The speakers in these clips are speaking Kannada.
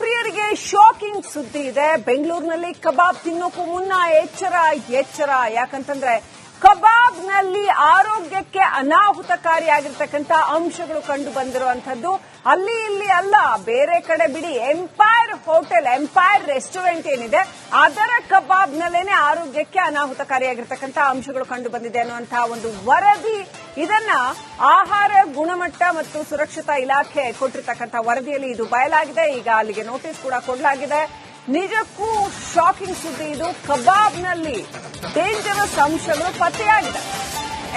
ಪ್ರಿಯರಿಗೆ ಶಾಕಿಂಗ್ ಸುದ್ದಿ ಇದೆ. ಬೆಂಗಳೂರಿನಲ್ಲಿ ಕಬಾಬ್ ತಿನ್ನೋಕು ಮುನ್ನ ಎಚ್ಚರ ಎಚ್ಚರ. ಯಾಕಂತಂದ್ರೆ ಕಬಾಬ್ನಲ್ಲಿ ಆರೋಗ್ಯಕ್ಕೆ ಅನಾಹುತಕಾರಿಯಾಗಿರ್ತಕ್ಕಂಥ ಅಂಶಗಳು ಕಂಡು ಬಂದಿರುವಂತದ್ದು ಅಲ್ಲಿ ಇಲ್ಲಿ ಅಲ್ಲ, ಬೇರೆ ಕಡೆ ಬಿಡಿ. ಎಂಪೈರ್ ಹೋಟೆಲ್ ಎಂಪೈರ್ ರೆಸ್ಟೋರೆಂಟ್ ಏನಿದೆ, ಅದರ ಕಬಾಬ್ ನಲ್ಲೇನೆ ಆರೋಗ್ಯಕ್ಕೆ ಅನಾಹುತಕಾರಿಯಾಗಿರ್ತಕ್ಕಂಥ ಅಂಶಗಳು ಕಂಡು ಬಂದಿದೆ ಅನ್ನುವಂತಹ ಒಂದು ವರದಿ. ಇದನ್ನ ಆಹಾರ ಗುಣಮಟ್ಟ ಮತ್ತು ಸುರಕ್ಷತಾ ಇಲಾಖೆ ಕೊಟ್ಟಿರ್ತಕ್ಕಂಥ ವರದಿಯಲ್ಲಿ ಇದು ಬಯಲಾಗಿದೆ. ಈಗ ಅಲ್ಲಿಗೆ ನೋಟಿಸ್ ಕೂಡ ಕೊಡಲಾಗಿದೆ. ನಿಜಕ್ಕೂ ಶಾಕಿಂಗ್ ಸುದ್ದಿ ಇದು. ಕಬಾಬ್ನಲ್ಲಿ ಡೇಂಜರಸ್ ಅಂಶಗಳು ಪತ್ತೆಯಾಗಿದೆ.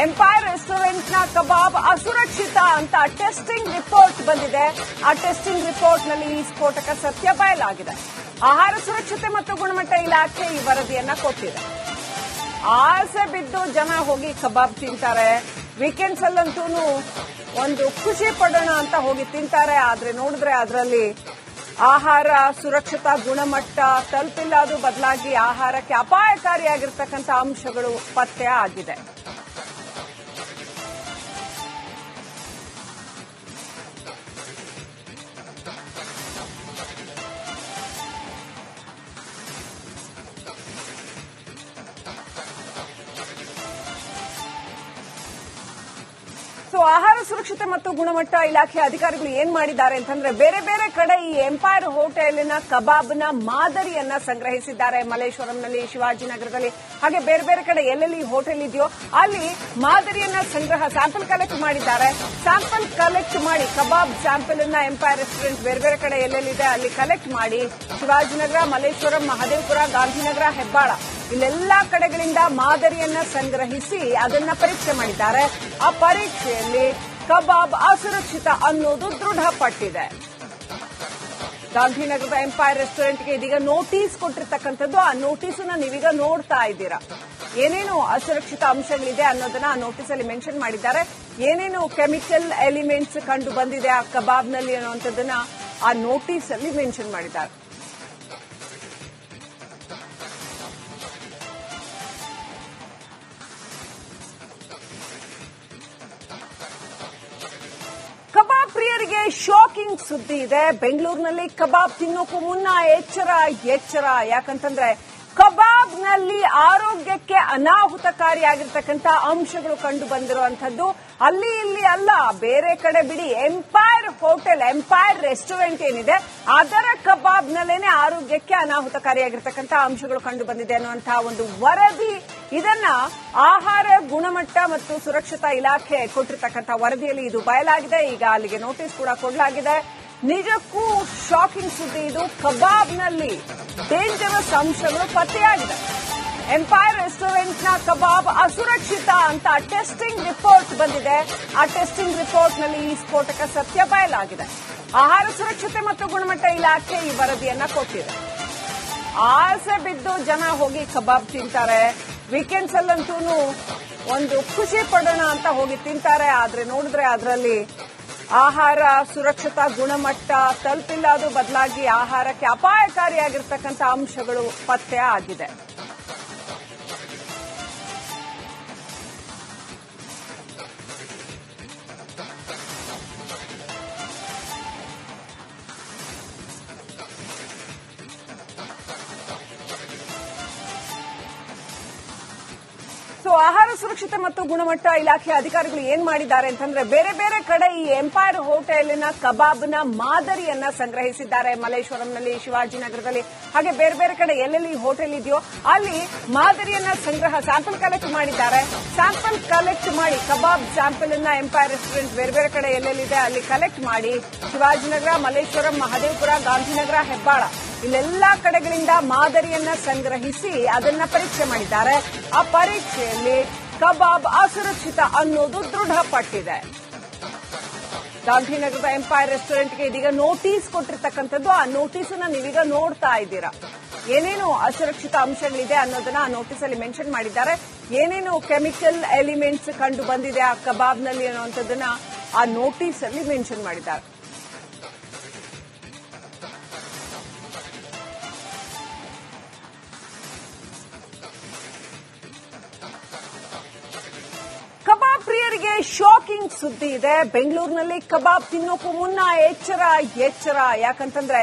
ಎಂಪೈರ್ ರೆಸ್ಟೋರೆಂಟ್ನ ಕಬಾಬ್ ಅಸುರಕ್ಷಿತ ಅಂತ ಟೆಸ್ಟಿಂಗ್ ರಿಪೋರ್ಟ್ ಬಂದಿದೆ. ಆ ಟೆಸ್ಟಿಂಗ್ ರಿಪೋರ್ಟ್ನಲ್ಲಿ ಈ ಸ್ಫೋಟಕ ಸತ್ಯ ಬಯಲಾಗಿದೆ. ಆಹಾರ ಸುರಕ್ಷತೆ ಮತ್ತು ಗುಣಮಟ್ಟ ಇಲಾಖೆ ಈ ವರದಿಯನ್ನ ಕೊಟ್ಟಿದೆ. ಆಸೆ ಬಿದ್ದು ಜನ ಹೋಗಿ ಕಬಾಬ್ ತಿಂತಾರೆ. ವೀಕೆಂಡ್ಸ್ ಅಲ್ಲಂತೂ ಒಂದು ಖುಷಿ ಪಡೋಣ ಅಂತ ಹೋಗಿ ತಿಂತಾರೆ. ಆದ್ರೆ ನೋಡಿದ್ರೆ ಅದರಲ್ಲಿ ಆಹಾರ ಸುರಕ್ಷತಾ ಗುಣಮಟ್ಟ ತಲುಪಿಲ್ಲ ಅದು ಬದಲಾಗಿ ಆಹಾರಕ್ಕೆ ಅಪಾಯಕಾರಿಯಾಗಿರ್ತಕ್ಕಂಥ ಅಂಶಗಳು ಪತ್ತೆ ಆಗಿದೆ. ಆಹಾರ ಸುರಕ್ಷತೆ ಮತ್ತು ಗುಣಮಟ್ಟ ಇಲಾಖೆ ಅಧಿಕಾರಿಗಳು ಏನ್ ಮಾಡಿದ್ದಾರೆ ಅಂತಂದ್ರೆ ಬೇರೆ ಬೇರೆ ಕಡೆ ಈ ಎಂಪೈರ್ ಹೋಟೆಲ್ನ ಕಬಾಬ್ನ ಮಾದರಿಯನ್ನ ಸಂಗ್ರಹಿಸಿದ್ದಾರೆ ಮಲ್ಲೇಶ್ವರಂನಲ್ಲಿ, ಶಿವಾಜಿನಗರದಲ್ಲಿ. ಹಾಗೆ ಬೇರೆ ಬೇರೆ ಕಡೆ ಎಲ್ಲೆಲ್ಲಿ ಹೋಟೆಲ್ ಇದೆಯೋ ಅಲ್ಲಿ ಮಾದರಿಯನ್ನ ಸಂಗ್ರಹ ಸ್ಯಾಂಪಲ್ ಕಲೆಕ್ಟ್ ಮಾಡಿದ್ದಾರೆ. ಸ್ಯಾಂಪಲ್ ಕಲೆಕ್ಟ್ ಮಾಡಿ ಕಬಾಬ್ ಸ್ಯಾಂಪಲ್ ಅನ್ನ ಎಂಪೈರ್ ರೆಸ್ಟೋರೆಂಟ್ ಬೇರೆ ಬೇರೆ ಕಡೆ ಎಲ್ಲೆಲ್ಲಿದೆ ಅಲ್ಲಿ ಕಲೆಕ್ಟ್ ಮಾಡಿ. ಶಿವಾಜಿನಗರ, ಮಲ್ಲೇಶ್ವರಂ, ಮಹದೇವಪುರ, ಗಾಂಧಿನಗರ, ಹೆಬ್ಬಾಳ. ಇಲ್ಲೆಲ್ಲಾ ಕಡೆಗಳಿಂದ ಮಾದರಿಯನ್ನ ಸಂಗ್ರಹಿಸಿ ಅದನ್ನ ಪರೀಕ್ಷೆ ಮಾಡಿದ್ದಾರೆ. ಆ ಪರೀಕ್ಷೆಯಲ್ಲಿ ಕಬಾಬ್ ಅಸುರಕ್ಷಿತ ಅನ್ನೋದು ದೃಢಪಟ್ಟಿದೆ ಗಾಂಧಿನಗರದ ಎಂಪೈರ್ ರೆಸ್ಟೋರೆಂಟ್ಗೆ ಇದೀಗ ನೋಟಿಸ್ ಕೊಟ್ಟಿರ್ತಕ್ಕಂಥದ್ದು. ಆ ನೋಟಿಸನ್ನ ನೀವೀಗ ನೋಡ್ತಾ ಇದ್ದೀರಾ? ಏನೇನು ಅಸುರಕ್ಷಿತ ಅಂಶಗಳಿದೆ ಅನ್ನೋದನ್ನ ಆ ನೋಟಿಸ್ ಅಲ್ಲಿ ಮೆನ್ಷನ್ ಮಾಡಿದ್ದಾರೆ. ಏನೇನು ಕೆಮಿಕಲ್ ಎಲಿಮೆಂಟ್ಸ್ ಕಂಡು ಬಂದಿದೆ ಆ ಕಬಾಬ್ನಲ್ಲಿ ಅನ್ನುವಂಥದ್ದನ್ನ ಆ ನೋಟಿಸ್ ಅಲ್ಲಿ ಮೆನ್ಷನ್ ಮಾಡಿದ್ದಾರೆ. ಸುದ್ದಿ ಇದೆ. ಬೆಂಗಳೂರಿನಲ್ಲಿ ಕಬಾಬ್ ತಿನ್ನೋಕು ಮುನ್ನ ಎಚ್ಚರ ಎಚ್ಚರ. ಯಾಕಂತಂದ್ರೆ ಕಬಾಬ್ನಲ್ಲಿ ಆರೋಗ್ಯಕ್ಕೆ ಅನಾಹುತಕಾರಿಯಾಗಿರ್ತಕ್ಕಂಥ ಅಂಶಗಳು ಕಂಡು ಬಂದಿರುವಂತದ್ದು ಅಲ್ಲಿ ಇಲ್ಲಿ ಅಲ್ಲ, ಬೇರೆ ಕಡೆ ಬಿಡಿ. ಎಂಪೈರ್ ಹೋಟೆಲ್ ಎಂಪೈರ್ ರೆಸ್ಟೋರೆಂಟ್ ಏನಿದೆ, ಅದರ ಕಬಾಬ್ನಲ್ಲೇನೆ ಆರೋಗ್ಯಕ್ಕೆ ಅನಾಹುತಕಾರಿಯಾಗಿರ್ತಕ್ಕಂಥ ಅಂಶಗಳು ಕಂಡು ಬಂದಿದೆ ಒಂದು ವರದಿ. ಇದನ್ನ ಆಹಾರ ಗುಣಮಟ್ಟ ಮತ್ತು ಸುರಕ್ಷತಾ ಇಲಾಖೆ ಕೊಟ್ಟಿರ್ತಕ್ಕಂಥ ವರದಿಯಲ್ಲಿ ಇದು ಬಯಲಾಗಿದೆ. ಈಗ ಅಲ್ಲಿಗೆ ನೋಟಿಸ್ ಕೂಡ ಕೊಡಲಾಗಿದೆ. ನಿಜಕ್ಕೂ ಶಾಕಿಂಗ್ ಸುದ್ದಿ ಇದು. ಕಬಾಬ್ನಲ್ಲಿ ಡೇಂಜರಸ್ ಅಂಶಗಳು ಪತ್ತೆಯಾಗಿದೆ. ಎಂಪೈರ್ ರೆಸ್ಟೋರೆಂಟ್ನ ಕಬಾಬ್ ಅಸುರಕ್ಷಿತ ಅಂತ ಟೆಸ್ಟಿಂಗ್ ರಿಪೋರ್ಟ್ ಬಂದಿದೆ. ಆ ಟೆಸ್ಟಿಂಗ್ ರಿಪೋರ್ಟ್ನಲ್ಲಿ ಈ ಸ್ಫೋಟಕ ಸತ್ಯ ಬಯಲಾಗಿದೆ. ಆಹಾರ ಸುರಕ್ಷತೆ ಮತ್ತು ಗುಣಮಟ್ಟ ಇಲಾಖೆ ಈ ವರದಿಯನ್ನ ಕೊಟ್ಟಿದೆ. ಆಸೆ ಬಿದ್ದು ಜನ ಹೋಗಿ ಕಬಾಬ್ ತಿಂತಾರೆ. ವೀಕೆಂಡ್ಸ್ ಅಲ್ಲಂತೂ ಒಂದು ಖುಷಿ ಪಡೋಣ ಅಂತ ಹೋಗಿ ತಿಂತಾರೆ. ಆದ್ರೆ ನೋಡಿದ್ರೆ ಅದರಲ್ಲಿ ಆಹಾರ ಸುರಕ್ಷತಾ ಗುಣಮಟ್ಟ ತಲುಪಿಲ್ಲ ಅದು ಬದಲಾಗಿ ಆಹಾರಕ್ಕೆ ಅಪಾಯಕಾರಿಯಾಗಿರ್ತಕ್ಕಂಥ ಅಂಶಗಳು ಪತ್ತೆ ಆಗಿದೆ. ಆಹಾರ ಸುರಕ್ಷತೆ ಮತ್ತು ಗುಣಮಟ್ಟ ಇಲಾಖೆ ಅಧಿಕಾರಿಗಳು ಏನ್ ಮಾಡಿದ್ದಾರೆ ಅಂತಂದ್ರೆ ಬೇರೆ ಬೇರೆ ಕಡೆ ಈ ಎಂಪೈರ್ ಹೋಟೆಲ್ನ ಕಬಾಬ್ನ ಮಾದರಿಯನ್ನ ಸಂಗ್ರಹಿಸಿದ್ದಾರೆ ಮಲ್ಲೇಶ್ವರಂನಲ್ಲಿ, ಶಿವಾಜಿನಗರದಲ್ಲಿ. ಹಾಗೆ ಬೇರೆ ಬೇರೆ ಕಡೆ ಎಲ್ಲೆಲ್ಲಿ ಹೋಟೆಲ್ ಇದೆಯೋ ಅಲ್ಲಿ ಮಾದರಿಯನ್ನ ಸಂಗ್ರಹ ಸ್ಯಾಂಪಲ್ ಕಲೆಕ್ಟ್ ಮಾಡಿದ್ದಾರೆ. ಸ್ಯಾಂಪಲ್ ಕಲೆಕ್ಟ್ ಮಾಡಿ ಕಬಾಬ್ ಸ್ಯಾಂಪಲ್ ಅನ್ನ ಎಂಪೈರ್ ರೆಸ್ಟೋರೆಂಟ್ ಬೇರೆ ಬೇರೆ ಕಡೆ ಎಲ್ಲೆಲ್ಲಿದೆ ಅಲ್ಲಿ ಕಲೆಕ್ಟ್ ಮಾಡಿ ಶಿವಾಜಿನಗರ, ಮಲ್ಲೇಶ್ವರಂ, ಮಹದೇವಪುರ, ಗಾಂಧಿನಗರ, ಹೆಬ್ಬಾಳ ಇಲ್ಲೆಲ್ಲಾ ಕಡೆಗಳಿಂದ ಮಾದರಿಯನ್ನ ಸಂಗ್ರಹಿಸಿ ಅದನ್ನ ಪರೀಕ್ಷೆ ಮಾಡಿದ್ದಾರೆ. ಆ ಪರೀಕ್ಷೆಯಲ್ಲಿ ಕಬಾಬ್ ಅಸುರಕ್ಷಿತ ಅನ್ನೋದು ದೃಢಪಟ್ಟಿದೆ. ಗಾಂಧಿನಗರದ ಎಂಪೈರ್ ರೆಸ್ಟೋರೆಂಟ್ಗೆ ಇದೀಗ ನೋಟಿಸ್ ಕೊಟ್ಟಿರ್ತಕ್ಕಂಥದ್ದು. ಆ ನೋಟಿಸನ್ನ ನೀವೀಗ ನೋಡ್ತಾ ಇದ್ದೀರಾ. ಏನೇನು ಅಸುರಕ್ಷಿತ ಅಂಶಗಳಿದೆ ಅನ್ನೋದನ್ನ ಆ ನೋಟಿಸ್ ಅಲ್ಲಿ ಮೆನ್ಷನ್ ಮಾಡಿದ್ದಾರೆ. ಏನೇನು ಕೆಮಿಕಲ್ ಎಲಿಮೆಂಟ್ಸ್ ಕಂಡು ಬಂದಿದೆ ಆ ಕಬಾಬ್ನಲ್ಲಿ ಅನ್ನುವಂಥದ್ದನ್ನ ಆ ನೋಟಿಸ್ ಅಲ್ಲಿ ಮೆನ್ಷನ್ ಮಾಡಿದ್ದಾರೆ. ಶಾಕಿಂಗ್ ಸುದ್ದಿ ಇದೆ. ಬೆಂಗಳೂರಿನಲ್ಲಿ ಕಬಾಬ್ ತಿನ್ನೋಕ್ಕೂ ಮುನ್ನ ಎಚ್ಚರ ಎಚ್ಚರ. ಯಾಕಂತಂದ್ರೆ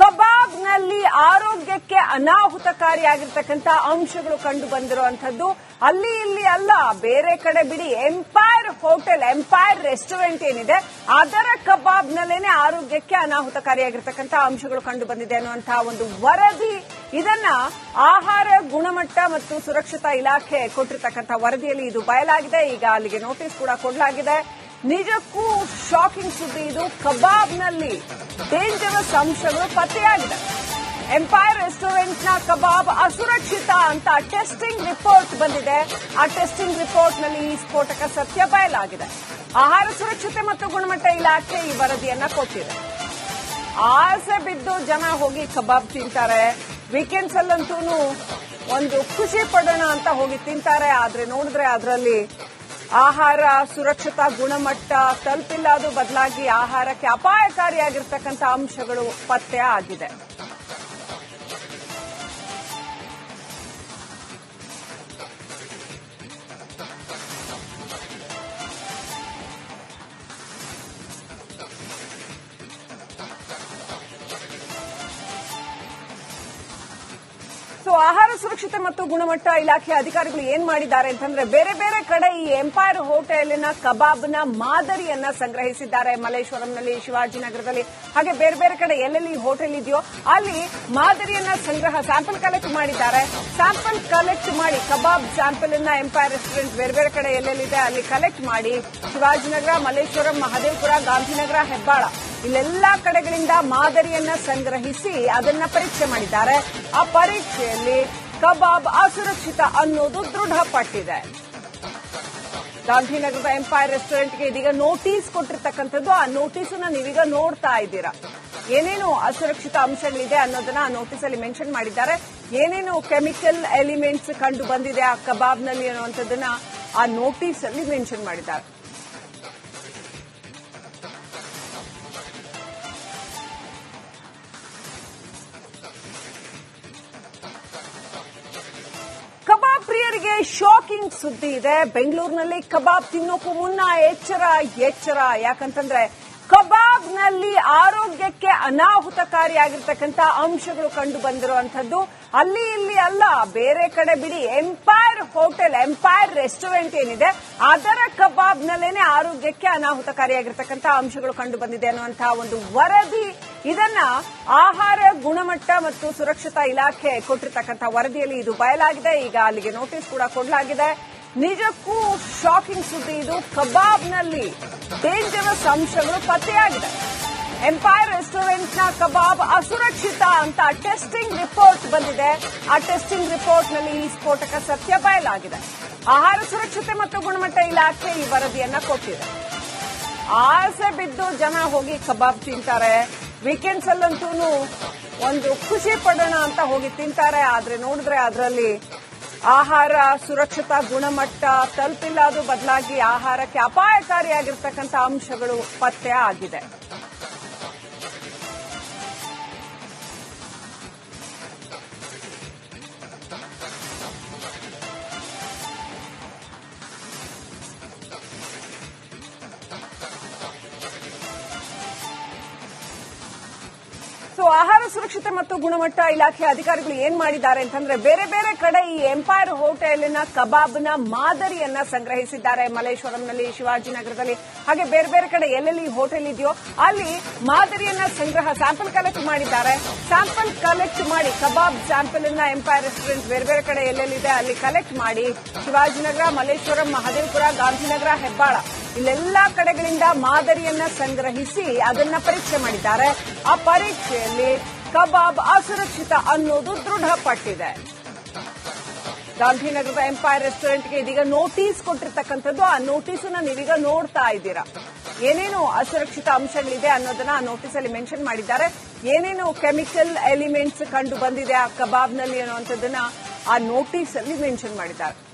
ಕಬಾಬ್ನಲ್ಲಿ ಆರೋಗ್ಯಕ್ಕೆ ಅನಾಹುತಕಾರಿಯಾಗಿರ್ತಕ್ಕಂಥ ಅಂಶಗಳು ಕಂಡು ಬಂದಿರುವಂತದ್ದು ಅಲ್ಲಿ ಇಲ್ಲಿ ಅಲ್ಲ, ಬೇರೆ ಕಡೆ ಬಿಡಿ. ಎಂಪೈರ್ ಹೋಟೆಲ್ ಎಂಪೈರ್ ರೆಸ್ಟೋರೆಂಟ್ ಏನಿದೆ, ಅದರ ಕಬಾಬ್ನಲ್ಲೇನೆ ಆರೋಗ್ಯಕ್ಕೆ ಅನಾಹುತಕಾರಿಯಾಗಿರ್ತಕ್ಕಂಥ ಅಂಶಗಳು ಕಂಡು ಬಂದಿದೆ ಅನ್ನುವಂತಹ ಒಂದು ವರದಿ ಇದನ್ನ ಆಹಾರ ಗುಣಮಟ್ಟ ಮತ್ತು ಸುರಕ್ಷತಾ ಇಲಾಖೆ ಕೊಟ್ಟಿರ್ತಕ್ಕಂಥ ವರದಿಯಲ್ಲಿ ಇದು ಬಯಲಾಗಿದೆ. ಈಗ ಅಲ್ಲಿಗೆ ನೋಟಿಸ್ ಕೂಡ ಕೊಡಲಾಗಿದೆ. ನಿಜಕ್ಕೂ ಶಾಕಿಂಗ್ ಸುದ್ದಿ ಇದು. ಕಬಾಬ್ನಲ್ಲಿ ಡೇಂಜರಸ್ ಅಂಶಗಳು ಪತ್ತೆಯಾಗಿದೆ. ಎಂಪೈರ್ ರೆಸ್ಟೋರೆಂಟ್ನ ಕಬಾಬ್ ಅಸುರಕ್ಷಿತ ಅಂತ ಟೆಸ್ಟಿಂಗ್ ರಿಪೋರ್ಟ್ ಬಂದಿದೆ. ಆ ಟೆಸ್ಟಿಂಗ್ ರಿಪೋರ್ಟ್ನಲ್ಲಿ ಈ ಸ್ಫೋಟಕ ಸತ್ಯ ಬಯಲಾಗಿದೆ. ಆಹಾರ ಸುರಕ್ಷತೆ ಮತ್ತು ಗುಣಮಟ್ಟ ಇಲಾಖೆ ಈ ವರದಿಯನ್ನ ಕೊಟ್ಟಿದೆ. ಆಸೆ ಬಿದ್ದು ಜನ ಹೋಗಿ ಕಬಾಬ್ ತಿಂತಾರೆ. ವೀಕೆಂಡ್ಸ್ ಅಲ್ಲಂತೂ ಒಂದು ಖುಷಿ ಪಡೋಣ ಅಂತ ಹೋಗಿ ತಿಂತಾರೆ. ಆದ್ರೆ ನೋಡಿದ್ರೆ ಅದರಲ್ಲಿ ಆಹಾರ, ಸುರಕ್ಷತಾ ಗುಣಮಟ್ಟ, ತಲುಪಿಲ್ಲ ಅದು ಬದಲಾಗಿ ಆಹಾರಕ್ಕೆ ಅಪಾಯಕಾರಿಯಾಗಿರ್ತಕ್ಕಂಥ ಅಂಶಗಳು ಪತ್ತೆ ಆಗಿದೆ. ಸೊ ಆಹಾರ ಸುರಕ್ಷತೆ ಮತ್ತು ಗುಣಮಟ್ಟ ಇಲಾಖೆ ಅಧಿಕಾರಿಗಳು ಏನ್ ಮಾಡಿದ್ದಾರೆ ಅಂತಂದ್ರೆ ಬೇರೆ ಬೇರೆ ಕಡೆ ಈ ಎಂಪೈರ್ ಹೋಟೆಲಿನ ಕಬಾಬ್ನ ಮಾದರಿಯನ್ನ ಸಂಗ್ರಹಿಸಿದ್ದಾರೆ. ಮಲ್ಲೇಶ್ವರಂನಲ್ಲಿ ಶಿವಾಜಿನಗರದಲ್ಲಿ ಹಾಗೆ ಬೇರೆ ಬೇರೆ ಕಡೆ ಎಲ್ಲೆಲ್ಲಿ ಹೋಟೆಲ್ ಇದೆಯೋ ಅಲ್ಲಿ ಮಾದರಿಯನ್ನ ಸಂಗ್ರಹ ಸ್ಯಾಂಪಲ್ ಕಲೆಕ್ಟ್ ಮಾಡಿದ್ದಾರೆ. ಸ್ಯಾಂಪಲ್ ಕಲೆಕ್ಟ್ ಮಾಡಿ, ಕಬಾಬ್ ಸ್ಯಾಂಪಲ್ ಅನ್ನ ಎಂಪೈರ್ ರೆಸ್ಟೋರೆಂಟ್ ಬೇರೆ ಬೇರೆ ಕಡೆ ಎಲ್ಲೆಲ್ಲಿದೆ ಅಲ್ಲಿ ಕಲೆಕ್ಟ್ ಮಾಡಿ. ಶಿವಾಜಿನಗರ ಮಲ್ಲೇಶ್ವರಂ, ಮಹದೇವಪುರ, ಗಾಂಧಿನಗರ, ಹೆಬ್ಬಾಳ. ಇಲ್ಲೆಲ್ಲಾ ಕಡೆಗಳಿಂದ ಮಾದರಿಯನ್ನ ಸಂಗ್ರಹಿಸಿ ಅದನ್ನ ಪರೀಕ್ಷೆ ಮಾಡಿದ್ದಾರೆ. ಆ ಪರೀಕ್ಷೆಯಲ್ಲಿ ಕಬಾಬ್ ಅಸುರಕ್ಷಿತ ಅನ್ನೋದು ದೃಢಪಟ್ಟಿದೆ ಗಾಂಧಿನಗರದ ಎಂಪೈರ್ ರೆಸ್ಟೋರೆಂಟ್ಗೆ ಇದೀಗ ನೋಟಿಸ್ ಕೊಟ್ಟಿರ್ತಕ್ಕಂಥದ್ದು. ಆ ನೋಟಿಸನ್ನ ನೀವೀಗ ನೋಡ್ತಾ ಇದ್ದೀರಾ. ಏನೇನು ಅಸುರಕ್ಷಿತ ಅಂಶಗಳಿದೆ ಅನ್ನೋದನ್ನ ಆ ನೋಟಿಸ್ ಅಲ್ಲಿ ಮೆನ್ಷನ್ ಮಾಡಿದ್ದಾರೆ. ಏನೇನು ಕೆಮಿಕಲ್ ಎಲಿಮೆಂಟ್ಸ್ ಕಂಡು ಬಂದಿದೆ ಆ ಕಬಾಬ್ನಲ್ಲಿ ಅನ್ನುವಂಥದ್ದನ್ನ ಆ ನೋಟಿಸ್ ಅಲ್ಲಿ ಮೆನ್ಷನ್ ಮಾಡಿದ್ದಾರೆ. ಪ್ರಿಯರಿಗೆ ಶಾಕಿಂಗ್ ಸುದ್ದಿ ಇದೆ. ಬೆಂಗಳೂರಿನಲ್ಲಿ ಕಬಾಬ್ ತಿನ್ನೋಕ್ಕೂ ಮುನ್ನ ಎಚ್ಚರ ಎಚ್ಚರ. ಯಾಕಂತಂದ್ರೆ ಕಬಾಬ್ನಲ್ಲಿ ಆರೋಗ್ಯಕ್ಕೆ ಅನಾಹುತಕಾರಿಯಾಗಿರ್ತಕ್ಕಂಥ ಅಂಶಗಳು ಕಂಡು ಬಂದಿರುವಂತದ್ದು ಅಲ್ಲಿ ಇಲ್ಲಿ ಅಲ್ಲ, ಬೇರೆ ಕಡೆ ಬಿಡಿ. ಎಂಪೈರ್ ಹೋಟೆಲ್ ಎಂಪೈರ್ ರೆಸ್ಟೋರೆಂಟ್ ಏನಿದೆ, ಅದರ ಕಬಾಬ್ನಲ್ಲೇನೆ ಆರೋಗ್ಯಕ್ಕೆ ಅನಾಹುತಕಾರಿಯಾಗಿರ್ತಕ್ಕಂಥ ಅಂಶಗಳು ಕಂಡು ಬಂದಿದೆ ಅನ್ನುವಂತಹ ಒಂದು ವರದಿ. ಇದನ್ನ ಆಹಾರ ಗುಣಮಟ್ಟ ಮತ್ತು ಸುರಕ್ಷತಾ ಇಲಾಖೆ ಕೊಟ್ಟಿರ್ತಕ್ಕಂಥ ವರದಿಯಲ್ಲಿ ಇದು ಬಯಲಾಗಿದೆ. ಈಗ ಅಲ್ಲಿಗೆ ನೋಟಿಸ್ ಕೂಡ ಕೊಡಲಾಗಿದೆ. ನಿಜಕ್ಕೂ ಶಾಕಿಂಗ್ ಸುದ್ದಿ ಇದು. ಕಬಾಬ್ನಲ್ಲಿ ಡೇಂಜರಸ್ ಅಂಶಗಳು ಪತ್ತೆಯಾಗಿದೆ. ಎಂಪೈರ್ ರೆಸ್ಟೋರೆಂಟ್ನ ಕಬಾಬ್ ಅಸುರಕ್ಷಿತ ಅಂತ ಟೆಸ್ಟಿಂಗ್ ರಿಪೋರ್ಟ್ ಬಂದಿದೆ. ಆ ಟೆಸ್ಟಿಂಗ್ ರಿಪೋರ್ಟ್ನಲ್ಲಿ ಈ ಸ್ಫೋಟಕ ಸತ್ಯ ಬಯಲಾಗಿದೆ. ಆಹಾರ ಸುರಕ್ಷತೆ ಮತ್ತು ಗುಣಮಟ್ಟ ಇಲಾಖೆ ಈ ವರದಿಯನ್ನ ಕೊಟ್ಟಿದೆ. ಆಸೆ ಬಿದ್ದು ಜನ ಹೋಗಿ ಕಬಾಬ್ ತಿಂತಾರೆ. ವೀಕೆಂಡ್ಸ್ ಅಲ್ಲಂತೂ ಒಂದು ಖುಷಿ ಪಡೋಣ ಅಂತ ಹೋಗಿ ತಿಂತಾರೆ. ಆದ್ರೆ ನೋಡಿದ್ರೆ ಅದರಲ್ಲಿ ಆಹಾರ ಸುರಕ್ಷತಾ ಗುಣಮಟ್ಟ ತಲುಪಿಲ್ಲ ಅದು ಬದಲಾಗಿ ಆಹಾರಕ್ಕೆ ಅಪಾಯಕಾರಿಯಾಗಿರ್ತಕ್ಕಂಥ ಅಂಶಗಳು ಪತ್ತೆ ಆಗಿದೆ. ಆಹಾರ ಸುರಕ್ಷತೆ ಮತ್ತು ಗುಣಮಟ್ಟ ಇಲಾಖೆ ಅಧಿಕಾರಿಗಳು ಏನ್ ಮಾಡಿದ್ದಾರೆ ಅಂತಂದ್ರೆ ಬೇರೆ ಬೇರೆ ಕಡೆ ಈ ಎಂಪೈರ್ ಹೋಟೆಲಿನ ಕಬಾಬ್ನ ಮಾದರಿಯನ್ನ ಸಂಗ್ರಹಿಸಿದ್ದಾರೆ ಮಲ್ಲೇಶ್ವರಂನಲ್ಲಿ ಶಿವಾಜಿನಗರದಲ್ಲಿ ಹಾಗೆ ಬೇರೆ ಬೇರೆ ಕಡೆ ಎಲ್ಲೆಲ್ಲಿ ಹೋಟೆಲ್ ಇದೆಯೋ ಅಲ್ಲಿ ಮಾದರಿಯನ್ನ ಸಂಗ್ರಹ ಸ್ಯಾಂಪಲ್ ಕಲೆಕ್ಟ್ ಮಾಡಿದ್ದಾರೆ. ಸ್ಯಾಂಪಲ್ ಕಲೆಕ್ಟ್ ಮಾಡಿ, ಕಬಾಬ್ ಸ್ಯಾಂಪಲ್ ಅನ್ನ ಎಂಪೈರ್ ರೆಸ್ಟೋರೆಂಟ್ ಬೇರೆ ಬೇರೆ ಕಡೆ ಎಲ್ಲೆಲ್ಲಿದೆ ಅಲ್ಲಿ ಕಲೆಕ್ಟ್ ಮಾಡಿ. ಶಿವಾಜಿನಗರ, ಮಲ್ಲೇಶ್ವರಂ, ಮಹದೇವಪುರ, ಗಾಂಧಿನಗರ, ಹೆಬ್ಬಾಳ. ಇಲ್ಲೆಲ್ಲಾ ಕಡೆಗಳಿಂದ ಮಾದರಿಯನ್ನ ಸಂಗ್ರಹಿಸಿ ಅದನ್ನ ಪರೀಕ್ಷೆ ಮಾಡಿದ್ದಾರೆ. ಆ ಪರೀಕ್ಷೆಯಲ್ಲಿ ಕಬಾಬ್ ಅಸುರಕ್ಷಿತ ಅನ್ನೋದು ದೃಢಪಟ್ಟಿದೆ ಗಾಂಧಿನಗರದ ಎಂಪೈರ್ ರೆಸ್ಟೋರೆಂಟ್ಗೆ ಇದೀಗ ನೋಟಿಸ್ ಕೊಟ್ಟಿರ್ತಕ್ಕಂಥದ್ದು. ಆ ನೋಟಿಸನ್ನ ನೀವೀಗ ನೋಡ್ತಾ ಇದ್ದೀರಾ? ಏನೇನು ಅಸುರಕ್ಷಿತ ಅಂಶಗಳಿದೆ ಅನ್ನೋದನ್ನ ಆ ನೋಟಿಸ್ ಅಲ್ಲಿ ಮೆನ್ಷನ್ ಮಾಡಿದ್ದಾರೆ. ಏನೇನು ಕೆಮಿಕಲ್ ಎಲಿಮೆಂಟ್ಸ್ ಕಂಡು ಬಂದಿದೆ ಆ ಕಬಾಬ್ನಲ್ಲಿ ಅನ್ನುವಂಥದ್ದನ್ನ ಆ ನೋಟಿಸ್ ಅಲ್ಲಿ ಮೆನ್ಷನ್ ಮಾಡಿದ್ದಾರೆ.